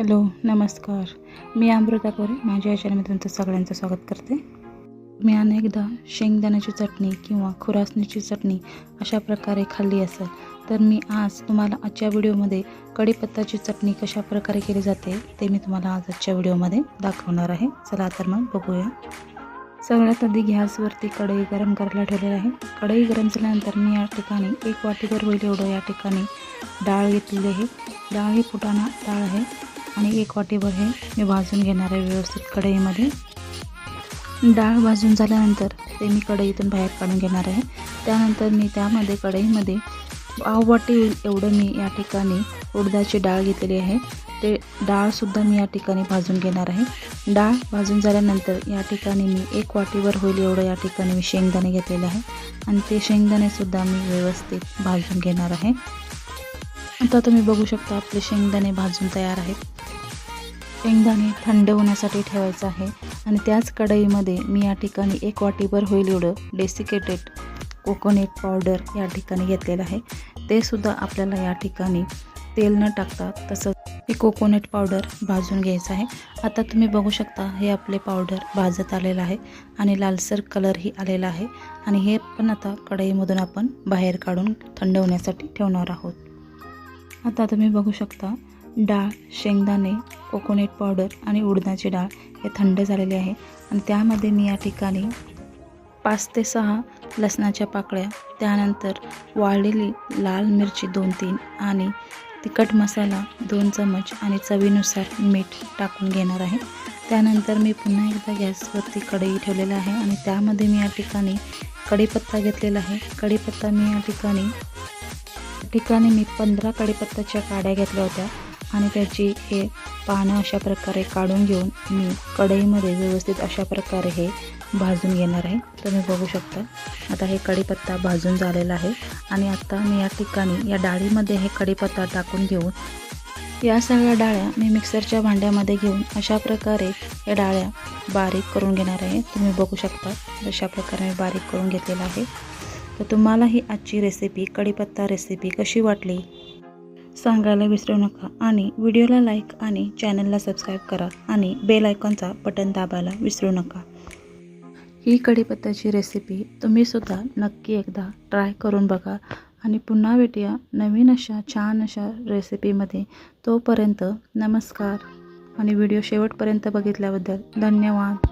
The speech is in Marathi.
हॅलो नमस्कार. मी अमृता कोरे माझ्या या तुमचं सगळ्यांचं स्वागत करते. मी अनेकदा शेंगदाण्याची चटणी किंवा खुरासणीची चटणी अशा प्रकारे खाल्ली असेल तर मी आज तुम्हाला आजच्या व्हिडिओमध्ये कढीपत्ताची चटणी कशा प्रकारे केली जाते ते मी तुम्हाला आज आजच्या व्हिडिओमध्ये दाखवणार आहे. चला तर मग बघूया. सगळ्यात आधी गॅसवरती कढई गरम करायला ठेवलेली आहे. कढई गरम झाल्यानंतर मी या ठिकाणी एक वाटीभर होईल एवढं या ठिकाणी डाळ घेतलेली आहे. डाळ ही फुटाणा डाळ आहे. आणि एक वाटीभर हे मी भाजून घेणार आहे व्यवस्थित कढईमध्ये. डाळ भाजून झाल्यानंतर ते मी कढईतून बाहेर काढून घेणार आहे. त्यानंतर मी त्यामध्ये कढईमध्ये पाव वाटी एवढं मी या ठिकाणी उडदाची डाळ घेतलेली आहे. ते डाळसुद्धा मी या ठिकाणी भाजून घेणार आहे. डाळ भाजून झाल्यानंतर या ठिकाणी मी एक वाटीवर होईल एवढं या ठिकाणी मी शेंगदाणे घेतलेले आहे. आणि ते शेंगदाणेसुद्धा मी व्यवस्थित भाजून घेणार आहे. आता तुम्ही बघू शकता आपले शेंगदाणे भाजून तयार आहेत. शेंगदाणे थंड होण्यासाठी ठेवायचं आहे आणि त्याच कढईमध्ये मी या ठिकाणी एक वाटीभर होईल एवढं डेसिकेटेड कोकोनट पावडर या ठिकाणी घेतलेलं आहे. ते सुद्धा आपल्याला या ठिकाणी तेल न टाकता तसंच हे कोकोनट पावडर भाजून घ्यायचं आहे. आता तुम्ही बघू शकता हे आपले पावडर भाजत आलेलं आहे आणि लालसर कलरही आलेला आहे आणि हे पण आता कढईमधून आपण बाहेर काढून थंड होण्यासाठी ठेवणार आहोत. आता तुम्ही बघू शकता डाळ शेंगदाणे कोकोनट पावडर आणि उडदाची डाळ हे थंड झालेले आहे. आणि त्यामध्ये मी या ठिकाणी पाच ते सहा लसणाच्या पाकळ्या त्यानंतर वाळलेली लाल मिरची दोन तीन आणि तिखट मसाला दोन चमच आणि चवीनुसार मीठ टाकून घेणार आहे. त्यानंतर मी पुन्हा एकदा गॅसवरती कढई ठेवलेला आहे आणि त्यामध्ये मी या ठिकाणी कढीपत्ता घेतलेला आहे. कढीपत्ता मी या ठिकाणी ठिकाणी मी पंधरा कढीपत्ताच्या काड्या घेतल्या होत्या आणि त्याची हे पानं अशा प्रकारे काढून घेऊन मी कढईमध्ये व्यवस्थित अशा प्रकारे हे भाजून घेणार आहे. तुम्ही बघू शकता. आता हे कढीपत्ता भाजून झालेला आहे. आणि आता मी या ठिकाणी या डाळीमध्ये हे कढीपत्ता टाकून घेऊन या सगळ्या डाळ्या मी मिक्सरच्या भांड्यामध्ये घेऊन अशा प्रकारे या डाळ्या बारीक करून घेणार आहे. तुम्ही बघू शकता अशा प्रकारे मी बारीक करून घेतलेला आहे. तर तुम्हाला ही आजची रेसिपी कढीपत्ता रेसिपी कशी वाटली? सांगायला विसरू नका आणि व्हिडिओला लाईक आणि चॅनलला सबस्क्राईब करा आणि बेल आयकॉनचा बटन दाबायला विसरू नका. ही कढीपत्त्याची रेसिपी तुम्हीसुद्धा नक्की एकदा ट्राय करून बघा आणि पुन्हा भेटूया नवीन अशा छान अशा रेसिपीमध्ये. तोपर्यंत नमस्कार. आणि व्हिडिओ शेवटपर्यंत बघितल्याबद्दल धन्यवाद.